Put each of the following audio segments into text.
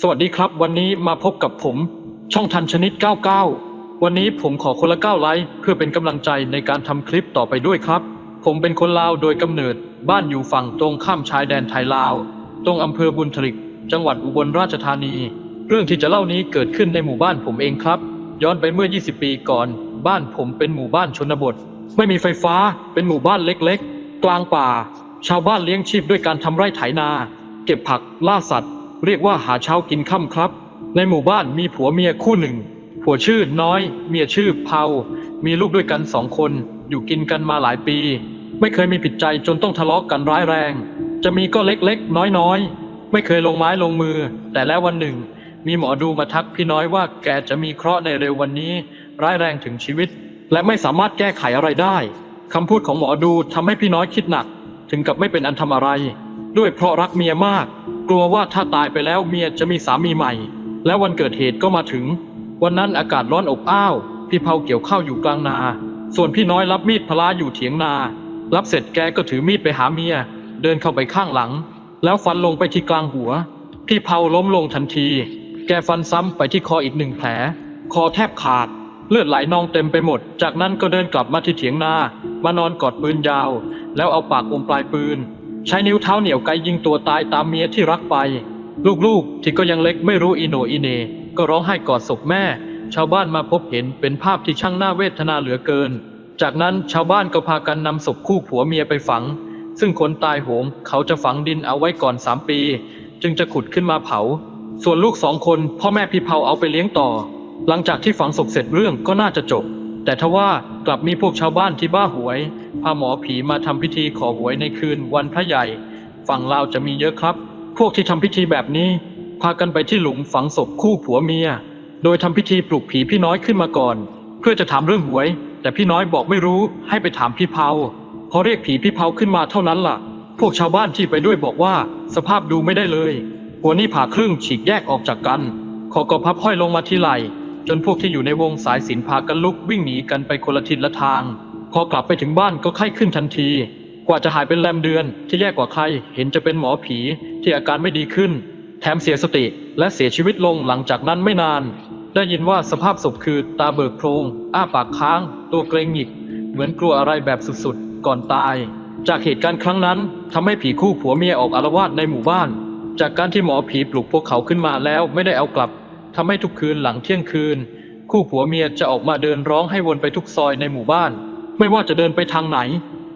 สวัสดีครับ วันนี้มาพบกับผม ช่องทันชนิด 99 วันนี้ผมขอคนละ9ไลค์เพื่อเป็นกำลังใจในการทำคลิปต่อไปด้วยครับ ผมเป็นคนลาวโดยกำเนิด บ้านอยู่ฝั่งตรงข้ามชายแดนไทยลาว ตรงอำเภอบุญทลิก จังหวัดอุบลราชธานี เรื่องที่จะเล่านี้เกิดขึ้นในหมู่บ้านผมเองครับ ย้อนไปเมื่อ 20 ปีก่อน บ้านผมเป็นหมู่บ้านชนบท ไม่มีไฟฟ้า เป็นหมู่บ้านเล็ก ๆ กลางป่า ชาวบ้านเลี้ยงชีพด้วยการทำไร่ไถนา เก็บผักล่าสัตว์ เรียกว่าหาเช้ากินค่ำครับ ในหมู่บ้านมีผัวเมียคู่หนึ่ง ผัวชื่อน้อย เมียชื่อเผามีลูกด้วยกันสองคน อยู่กินกันมาหลายปี ไม่เคยมีผิดใจจนต้องทะเลาะกันร้ายแรง จะมีก็เล็กๆ น้อยๆ ไม่เคยลงไม้ลงมือ แต่แล้ววันหนึ่ง มีหมอดูมาทักพี่น้อยว่าแกจะมีเคราะห์ในเร็ววันนี้ ร้ายแรงถึงชีวิต และไม่สามารถแก้ไขอะไรได้คำพูดของหมอดูทำให้พี่น้อยคิดหนัก ถึงกับไม่เป็นอันทำอะไร ด้วยเพราะรักเมียมาก กลัวว่าถ้าตายไปแล้วเมียจะมีสามีใหม่ และวันเกิดเหตุก็มาถึง วันนั้นอากาศร้อนอบอ้าวพี่เผาเกี่ยวข้าวอยู่กลางนา ส่วนพี่น้อยรับมีดพลาอยู่เถียงนา รับเสร็จแกก็ถือมีดไปหาเมีย เดินเข้าไปข้างหลัง แล้วฟันลงไปที่กลางหัว พี่เผาล้มลงทันที แกฟันซ้ำไปที่คออีกหนึ่งแผล คอแทบขาด เลือดไหลนองเต็มไปหมด จากนั้นก็เดินกลับมาที่เถียงนา มานอนกอดปืนยาว แล้วเอาปากอมปลายปืน ใช้นิ้วเท้าเหนียวไกยิงตัวตายตามเมียที่รักไป ลูกๆ ที่ก็ยังเล็กไม่รู้อีโนอีเน ก็ร้องไห้กอดศพแม่ ชาวบ้านมาพบเห็นเป็นภาพที่ช่างน่าเวทนาเหลือเกิน จากนั้นชาวบ้านก็พากันนำศพคู่ผัวเมียไปฝัง ซึ่งคนตายโหงเขาจะฝังดินเอาไว้ก่อนสามปี จึงจะขุดขึ้นมาเผา ส่วนลูกสองคนพ่อแม่พี่เผาเอาไปเลี้ยงต่อ หลังจากที่ฝังศพเสร็จเรื่องก็น่าจะจบ แต่ทว่า กลับมีพวกชาวบ้านที่บ้าหวย พาหมอผีมาทำพิธีขอหวยในคืนวันพระใหญ่ ฝั่งลาวจะมีเยอะครับ พวกที่ทำพิธีแบบนี้ พากันไปที่หลุมฝังศพคู่ผัวเมีย โดยทำพิธีปลุกผีพี่น้อยขึ้นมาก่อน เพื่อจะถามเรื่องหวย แต่พี่น้อยบอกไม่รู้ให้ไปถามพี่เผาพอเรียกผีพี่เผาขึ้นมาเท่านั้นล่ะ พวกชาวบ้านที่ไปด้วยบอกว่า สภาพดูไม่ได้เลยหัวนี่ผ่าครึ่งฉีกแยกออกจากกันคอก็พับห้อยลงมาที่ไหล่ จนพวกที่อยู่ในวงสายสินพากันลุกวิ่งหนีกันไปคนละทิศละทาง พอกลับไปถึงบ้านก็ไข้ขึ้นทันที กว่าจะหายเป็นแรมเดือนที่แย่กว่าใครเห็นจะเป็นหมอผีที่อาการไม่ดีขึ้น แถมเสียสติและเสียชีวิตลงหลังจากนั้นไม่นาน ได้ยินว่าสภาพศพคือตาเบิกโพรงอ้าปากค้าง ตัวเกรงหงิก เหมือนกลัวอะไรแบบสุดๆ ก่อนตาย จากเหตุการณ์ครั้งนั้นทำให้ผีคู่ผัวเมียออกอารวาสในหมู่บ้าน จากการที่หมอผีปลุกพวกเขาขึ้นมาแล้วไม่ได้เอากลับ ทำให้ทุกคืนหลังเที่ยงคืน คู่ผัวเมียจะออกมาเดินร้องให้วนไปทุกซอยในหมู่บ้าน ไม่ว่าจะเดินไปทางไหน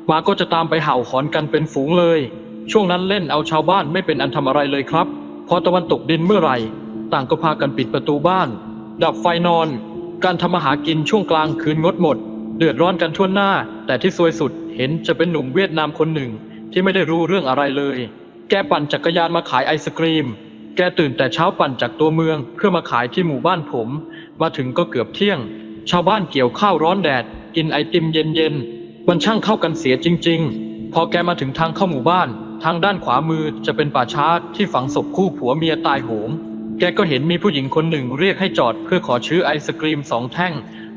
หมาก็จะตามไปเห่าหอนกันเป็นฝูงเลย ช่วงนั้นเล่นเอาชาวบ้านไม่เป็นอันทำอะไรเลยครับ พอตะวันตกดินเมื่อไหร่ ต่างก็พากันปิดประตูบ้าน ดับไฟนอน การทำมาหากินช่วงกลางคืนงดหมด เดือดร้อนกันทั่วหน้า แต่ที่ซวยสุดเห็นจะเป็นหนุ่มเวียดนามคนหนึ่งที่ไม่ได้รู้เรื่องอะไรเลย แกปั่นจักรยานมาขายไอศกรีม แกตื่นแต่เช้าปั่นจากตัวเมืองเพื่อมาขายที่หมู่บ้านผม มาถึงก็เกือบเที่ยง ชาวบ้านเกี่ยวข้าวร้อนแดด กินไอติมเย็นๆมันช่างเข้ากันเสียจริง ๆ พอแกมาถึงทางเข้าหมู่บ้าน ทางด้านขวามือจะเป็นป่าช้าที่ฝังศพคู่ผัวเมียตายโหง แกก็เห็นมีผู้หญิงคนหนึ่งเรียกให้จอดเพื่อขอชื้อไอศกรีมสองแท่ง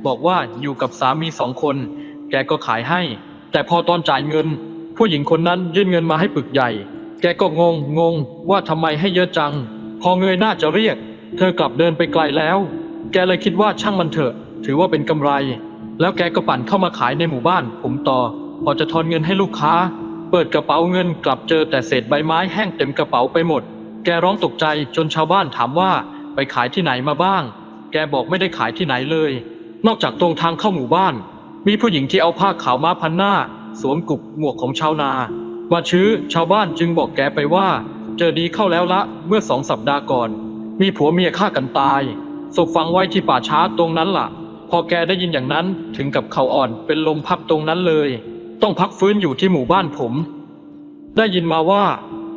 บอกว่าอยู่กับสามีสองคน แกก็ขายให้ แต่พอตอนจ่ายเงิน ผู้หญิงคนนั้นยื่นเงินมาให้ปึกใหญ่ แกก็งงงงว่าทำไมให้เยอะจัง พอเงยหน้าจะเรียก เธอกลับเดินไปไกลแล้ว แกเลยคิดว่าช่างมันเถอะ ถือว่าเป็นกำไร แล้วแกก็ปั่นเข้ามาขายในหมู่บ้าน ผมต่อ พอจะทอนเงินให้ลูกค้า เปิดกระเป๋าเงินกลับเจอแต่เศษใบไม้แห้งเต็มกระเป๋าไปหมด แกร้องตกใจจนชาวบ้านถามว่าไปขายที่ไหนมาบ้าง แกบอกไม่ได้ขายที่ไหนเลย นอกจากตรงทางเข้าหมู่บ้าน มีผู้หญิงที่เอาผ้าขาวม้าพันหน้า สวมกุบหมวกของชาวนา มาชื้อชาวบ้านจึงบอกแกไปว่า เจอดีเข้าแล้วละเมื่อสองสัปดาห์ก่อน มีผัวเมียฆ่ากันตายศพฝังไว้ที่ป่าช้าตรงนั้นล่ะ พอแกได้ยินอย่างนั้นถึงกับเข่าอ่อนเป็นลมพับตรงนั้นเลย ต้องพักฟื้นอยู่ที่หมู่บ้านผม ได้ยินมาว่า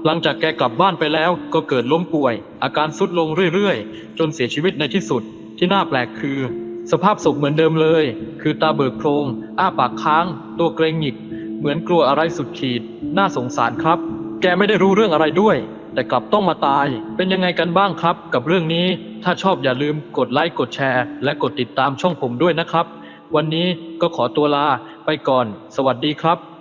หลังจากแกกลับบ้านไปแล้วก็เกิดล้มป่วย อาการทรุดลงเรื่อยๆ จนเสียชีวิตในที่สุดที่น่าแปลกคือ สภาพศพเหมือนเดิมเลย คือตาเบิกโพรงอ้าปากค้าง ตัวเกรงหงิก เหมือนกลัวอะไรสุดขีด น่าสงสารครับ แกไม่ได้รู้เรื่องอะไรด้วย แต่กลับต้องมาตาย เป็นยังไงกันบ้างครับ กับเรื่องนี้ ถ้าชอบอย่าลืมกดไลค์กดแชร์ และกดติดตามช่องผมด้วยนะครับ วันนี้ก็ขอตัวลาไปก่อน สวัสดีครับ